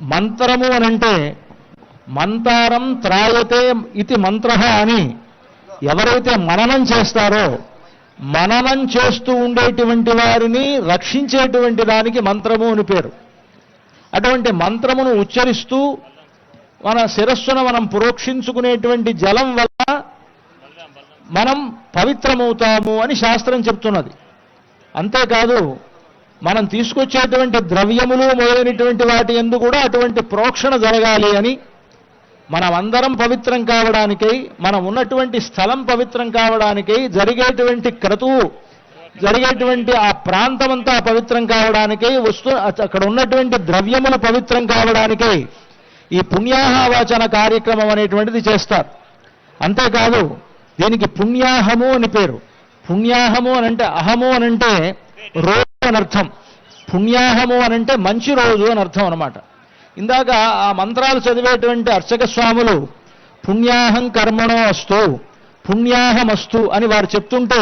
మంత్రము అనంటే మంతారం త్రాయతే ఇది మంత్ర అని ఎవరైతే మననం చేస్తారో మననం చేస్తూ ఉండేటువంటి వారిని రక్షించేటువంటి దానికి మంత్రము అని పేరు. అటువంటి మంత్రమును ఉచ్చరిస్తూ మన శిరస్సును మనం పురోక్షించుకునేటువంటి జలం వల్ల మనం పవిత్రమవుతాము అని శాస్త్రం చెప్తున్నది. అంతేకాదు మనం తీసుకొచ్చేటువంటి ద్రవ్యములు మొదలైనటువంటి వాటి ఎందు కూడా అటువంటి ప్రోక్షణ జరగాలి అని మనం అందరం పవిత్రం కావడానికై మనం ఉన్నటువంటి స్థలం పవిత్రం కావడానికై జరిగేటువంటి క్రతువు జరిగేటువంటి ఆ ప్రాంతం అంతా పవిత్రం కావడానికై వస్తు అక్కడ ఉన్నటువంటి ద్రవ్యములు పవిత్రం కావడానికై ఈ పుణ్యాహవాచన కార్యక్రమం అనేటువంటిది చేస్తారు. అంతేకాదు దీనికి పుణ్యాహము అని పేరు. పుణ్యాహము అనంటే అహము అనంటే రో అని అర్థం. పుణ్యాహము అనంటే మంచి రోజు అని అర్థం అనమాట ఇందాక ఆ మంత్రాలు చదివేటువంటి అర్చక స్వాములు పుణ్యాహం కర్మణో అస్తు పుణ్యాహమస్తు అని వారు చెప్తుంటే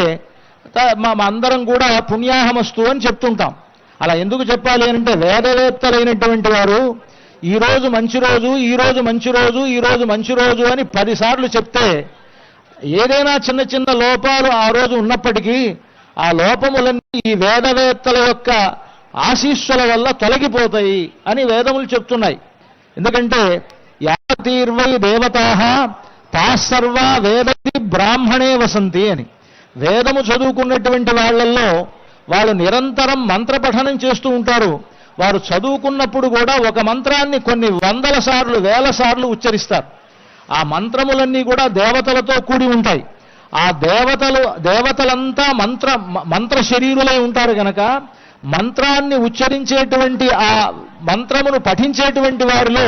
మా మా అందరం కూడా పుణ్యాహమస్తు అని చెప్తుంటాం. అలా ఎందుకు చెప్పాలి అంటే వేదవేత్తలైనటువంటి వారు ఈ రోజు మంచి రోజు ఈ రోజు మంచి రోజు ఈ రోజు మంచి రోజు అని పదిసార్లు చెప్తే ఏదైనా చిన్న చిన్న లోపాలు ఆ రోజు ఉన్నప్పటికీ ఆ లోపములన్నీ ఈ వేదవేత్తల యొక్క ఆశీస్సుల వల్ల తొలగిపోతాయి అని వేదములు చెప్తున్నాయి. ఎందుకంటే యాతీర్వై దేవతా తాసర్వ వేదతి బ్రాహ్మణే వసంతి అని. వేదము చదువుకున్నటువంటి వాళ్ళల్లో వాళ్ళు నిరంతరం మంత్రపఠనం చేస్తూ ఉంటారు. వారు చదువుకున్నప్పుడు కూడా ఒక మంత్రాన్ని కొన్ని వందల సార్లు వేల సార్లు ఉచ్చరిస్తారు. ఆ మంత్రములన్నీ కూడా దేవతలతో కూడి ఉంటాయి. ఆ దేవతలు దేవతలంతా మంత్ర మంత్ర శరీరులై ఉంటారు గనక మంత్రాన్ని ఉచ్చరించేటువంటి ఆ మంత్రమును పఠించేటువంటి వారిలో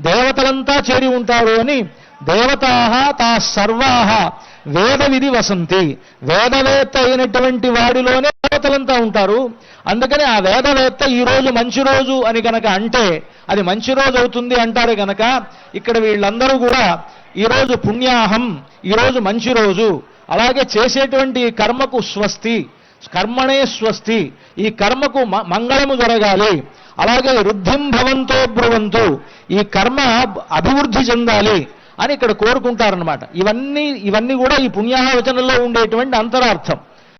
దేవతలంతా చేరి ఉంటారు అని దేవతా తా సర్వాహ వేద విధి వసంతి. వేదవేత్త అయినటువంటి వాడిలోనే దేవతలంతా ఉంటారు. అందుకని ఆ వేదవేత్త ఈ రోజు మంచి రోజు అని గనక అంటే అది మంచి రోజు అవుతుంది అంటారు గనక ఇక్కడ వీళ్ళందరూ కూడా ఈ రోజు పుణ్యాహం ఈ రోజు మంచి రోజు. అలాగే చేసేటువంటి ఈ కర్మకు స్వస్తి కర్మణే స్వస్తి. ఈ కర్మకు మ- మంగళము జరగాలి. అలాగే వృద్ధిం భవంతో బ్రువంతు. ఈ కర్మ అభివృద్ధి చెందాలి అని ఇక్కడ కోరుకుంటారనమాట ఇవన్నీ ఇవన్నీ కూడా ఈ పుణ్యాహవచనంలో ఉండేటువంటి అంతరార్థం.